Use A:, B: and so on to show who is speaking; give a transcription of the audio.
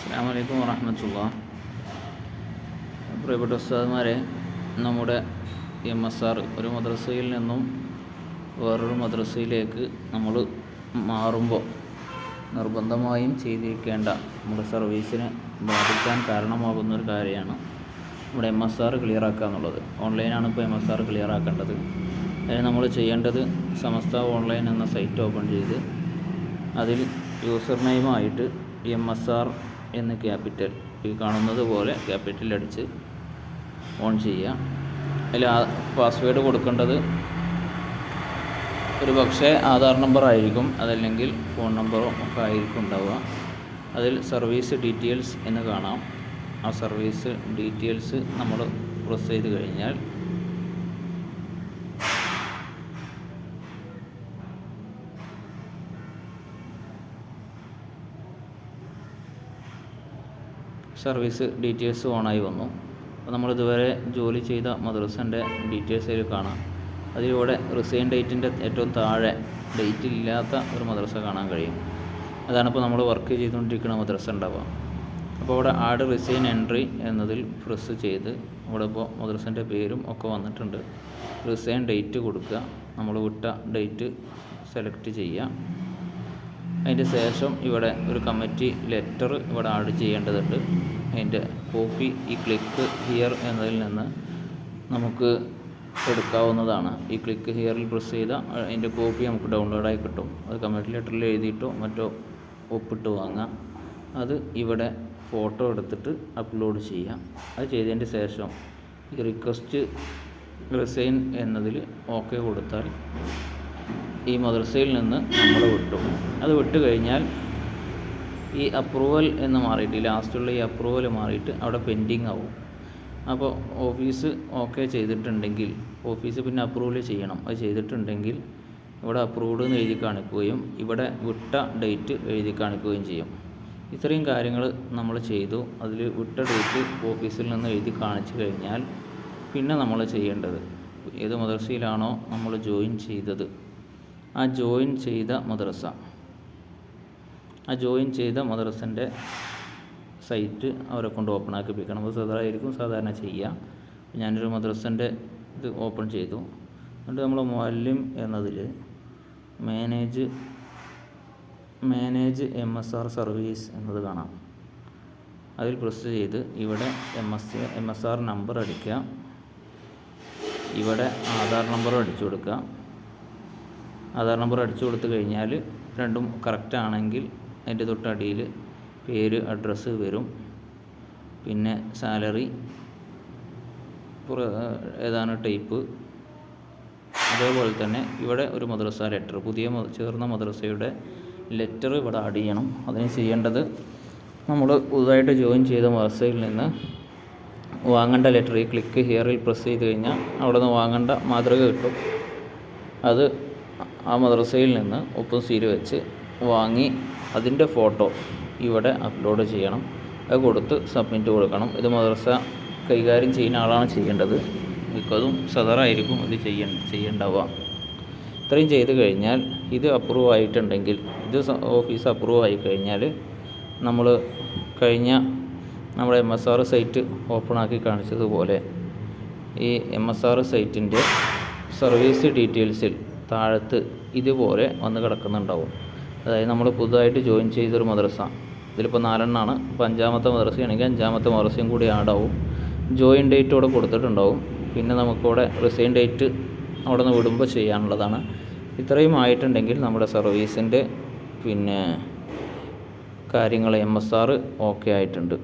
A: അസ്സാം വലൈക്കും വറഹമത്തുള്ള. പ്രിയപ്പെട്ട ഉസ്താദ്മാരെ നമ്മുടെ എം എസ് ആർ ഒരു മദ്രസയിൽ നിന്നും വേറൊരു മദ്രസയിലേക്ക് നമ്മൾ മാറുമ്പോൾ നിർബന്ധമായും ചെയ്തിരിക്കേണ്ട നമ്മുടെ സർവീസിനെ ബാധിക്കാൻ കാരണമാകുന്ന ഒരു കാര്യമാണ് നമ്മുടെ എം എസ് ആർ ക്ലിയറാക്കുക എന്നുള്ളത്. ഓൺലൈനാണ് ഇപ്പോൾ എം എസ് ആർ ക്ലിയറാക്കേണ്ടത്. അതിന് നമ്മൾ ചെയ്യേണ്ടത് സമസ്ത ഓൺലൈൻ എന്ന സൈറ്റ് ഓപ്പൺ ചെയ്ത് അതിൽ യൂസർ നെയിമായിട്ട് എം എസ് ആർ എന്ന് ക്യാപിറ്റൽ ഈ കാണുന്നത് പോലെ ക്യാപിറ്റൽ അടിച്ച് ഓൺ ചെയ്യുക. അതിൽ പാസ്വേഡ് കൊടുക്കേണ്ടത് ഒരു പക്ഷേ ആധാർ നമ്പർ ആയിരിക്കും അതല്ലെങ്കിൽ ഫോൺ നമ്പറോ ഒക്കെ ആയിരിക്കും ഉണ്ടാവുക. അതിൽ സർവീസ് ഡീറ്റെയിൽസ് എന്ന് കാണാം. ആ സർവീസ് ഡീറ്റെയിൽസ് നമ്മൾ പ്രസ് ചെയ്ത് കഴിഞ്ഞാൽ സർവീസ് ഡീറ്റെയിൽസ് ഓണായി വന്നു. അപ്പോൾ നമ്മൾ ഇതുവരെ ജോലി ചെയ്ത മദ്രസന്റെ ഡീറ്റെയിൽസ് അതിൽ കാണാം. അതിലൂടെ റിസൈൻ ഡേറ്റിന്റെ ഏറ്റവും താഴെ ഡേറ്റ് ഇല്ലാത്ത ഒരു മദ്രസ കാണാൻ കഴിയും. അതാണിപ്പോൾ നമ്മൾ വർക്ക് ചെയ്തുകൊണ്ടിരിക്കുന്ന മദ്രസ ഉണ്ടാവുക. അപ്പോൾ അവിടെ ആഡ് റിസൈൻ എൻട്രി എന്നതിൽ പ്രസ് ചെയ്ത് അവിടെ ഇപ്പോൾ മദ്രസന്റെ പേരും ഒക്കെ വന്നിട്ടുണ്ട്. റിസൈൻ ഡേറ്റ് കൊടുക്കുക. നമ്മൾ വിട്ട ഡേറ്റ് സെലക്ട് ചെയ്യുക. അതിന്റെ ശേഷം ഇവിടെ ഒരു കമ്മിറ്റി ലെറ്റർ ഇവിടെ ആഡ് ചെയ്യേണ്ടതുണ്ട്. അതിന്റെ കോപ്പി ഈ ക്ലിക്ക് ഹിയർ എന്നതിൽ നിന്ന് നമുക്ക് എടുക്കാവുന്നതാണ്. ഈ ക്ലിക്ക് ഹിയറിൽ പ്രസ് ചെയ്താൽ അതിന്റെ കോപ്പി നമുക്ക് ഡൗൺലോഡായി കിട്ടും. അത് കമ്മിറ്റി ലെറ്ററിൽ എഴുതിയിട്ടോ മറ്റോ ഒപ്പിട്ട് വാങ്ങാം. അത് ഇവിടെ ഫോട്ടോ എടുത്തിട്ട് അപ്ലോഡ് ചെയ്യാം. അത് ചെയ്തതിന്റെ ശേഷം ഈ റിക്വസ്റ്റ് റിസൈൻ എന്നതിൽ ഓക്കെ കൊടുത്താൽ ഈ മദ്രസയിൽ നിന്ന് നമ്മൾ വിട്ടു. അത് വിട്ടു കഴിഞ്ഞാൽ ഈ അപ്രൂവൽ എന്ന് മാറിയിട്ട് ലാസ്റ്റുള്ള ഈ അപ്രൂവൽ മാറിയിട്ട് അവിടെ പെൻഡിങ് ആവും. അപ്പോൾ ഓഫീസ് ഓക്കെ ചെയ്തിട്ടുണ്ടെങ്കിൽ ഓഫീസ് പിന്നെ അപ്രൂവൽ ചെയ്യണം. അത് ചെയ്തിട്ടുണ്ടെങ്കിൽ ഇവിടെ അപ്രൂവ്ഡ് എന്ന് എഴുതി കാണിക്കുകയും ഇവിടെ വിട്ട ഡേറ്റ് എഴുതി കാണിക്കുകയും ചെയ്യും. ഇത്രയും കാര്യങ്ങൾ നമ്മൾ ചെയ്തു. അതിൽ വിട്ട ഡേറ്റ് ഓഫീസിൽ നിന്ന് എഴുതി കാണിച്ചു കഴിഞ്ഞാൽ പിന്നെ നമ്മൾ ചെയ്യേണ്ടത് ഏത് മദർസയിലാണോ നമ്മൾ ജോയിൻ ചെയ്തത്. ആ ജോയിൻ ചെയ്ത മദ്രസ. ആ ജോയിൻ ചെയ്ത മദ്രസന്റെ സൈറ്റ് അവരെ കൊണ്ട് ഓപ്പൺ ആക്കിപ്പിക്കണം. അത് സദായിരിക്കും സാധാരണ ചെയ്യുക ഞാനൊരു മദ്രസന്റെ ഇത് ഓപ്പൺ ചെയ്തു. എന്നിട്ട് നമ്മൾ മൊല്യം എന്നതിൽ manage manage M S R service എന്നത് കാണാം. അതിൽ പ്രസ് ചെയ്ത് ഇവിടെ M S M S R number അടിക്കുക. ഇവിടെ ആധാർ നമ്പർ അടിച്ചു കൊടുക്കുക. ആധാർ നമ്പർ അടിച്ചു കൊടുത്തു കഴിഞ്ഞാൽ രണ്ടും കറക്റ്റ് ആണെങ്കിൽ അതിന്റെ തൊട്ടടിയിൽ പേര് അഡ്രസ്സ് വരും. പിന്നെ സാലറി ഏതാണ് ടൈപ്പ് അതേപോലെ തന്നെ ഇവിടെ ഒരു മദ്രസ ലെറ്റർ പുതിയ ചേർന്ന മദ്രസയുടെ ലെറ്റർ ഇവിടെ ആഡ് ചെയ്യണം. അതിന് ചെയ്യേണ്ടത് നമ്മൾ പുതുതായിട്ട് ജോയിൻ ചെയ്ത മദ്രസയിൽ നിന്ന് വാങ്ങേണ്ട ലെറ്റർ ഈ ക്ലിക്ക് ഹിയറിൽ പ്രസ് ചെയ്ത് കഴിഞ്ഞാൽ അവിടെ നിന്ന് വാങ്ങേണ്ട മാതൃക കിട്ടും. അത് ആ മദ്രസയിൽ നിന്ന് ഒപ്പം സീൽ വെച്ച് വാങ്ങി അതിന്റെ ഫോട്ടോ ഇവിടെ അപ്ലോഡ് ചെയ്യണം. അത് കൊടുത്ത് സബ്മിറ്റ് കൊടുക്കണം. ഇത് മദ്രസ കൈകാര്യം ചെയ്യുന്ന ആളാണ് ചെയ്യേണ്ടത്. മിക്കതും സദറായിരിക്കും ഇത് ചെയ്യ ചെയ്യേണ്ടാവുക. ഇത്രയും ചെയ്ത് കഴിഞ്ഞാൽ ഇത് അപ്രൂവ് ആയിട്ടുണ്ടെങ്കിൽ ഇത് ഓഫീസ് അപ്രൂവ് ആയി കഴിഞ്ഞാൽ നമ്മൾ കഴിഞ്ഞ നമ്മുടെ M S R site open ആക്കി കാണിച്ചതുപോലെ ഈ എം എസ് ആർ സൈറ്റിന്റെ സർവീസ് ഡീറ്റെയിൽസിൽ താഴത്ത് ഇതുപോലെ വന്ന് കിടക്കുന്നുണ്ടാവും. അതായത് നമ്മൾ പുതുതായിട്ട് ജോയിൻ ചെയ്തൊരു മദ്രസ. ഇതിലിപ്പോൾ നാലെണ്ണമാണ് ഇപ്പോൾ അഞ്ചാമത്തെ മദ്രസയാണെങ്കിൽ അഞ്ചാമത്തെ മദ്രസയും കൂടി ആഡാവും ജോയിൻ ഡേറ്റ് ഇവിടെ കൊടുത്തിട്ടുണ്ടാവും. പിന്നെ നമുക്കിവിടെ റിസൈൻ ഡേറ്റ് അവിടെ നിന്ന് വിടുമ്പോൾ ചെയ്യാനുള്ളതാണ്. ഇത്രയും ആയിട്ടുണ്ടെങ്കിൽ നമ്മുടെ സർവീസിന്റെ പിന്നെ കാര്യങ്ങൾ എം എസ് ആർ ഓക്കെ ആയിട്ടുണ്ട്.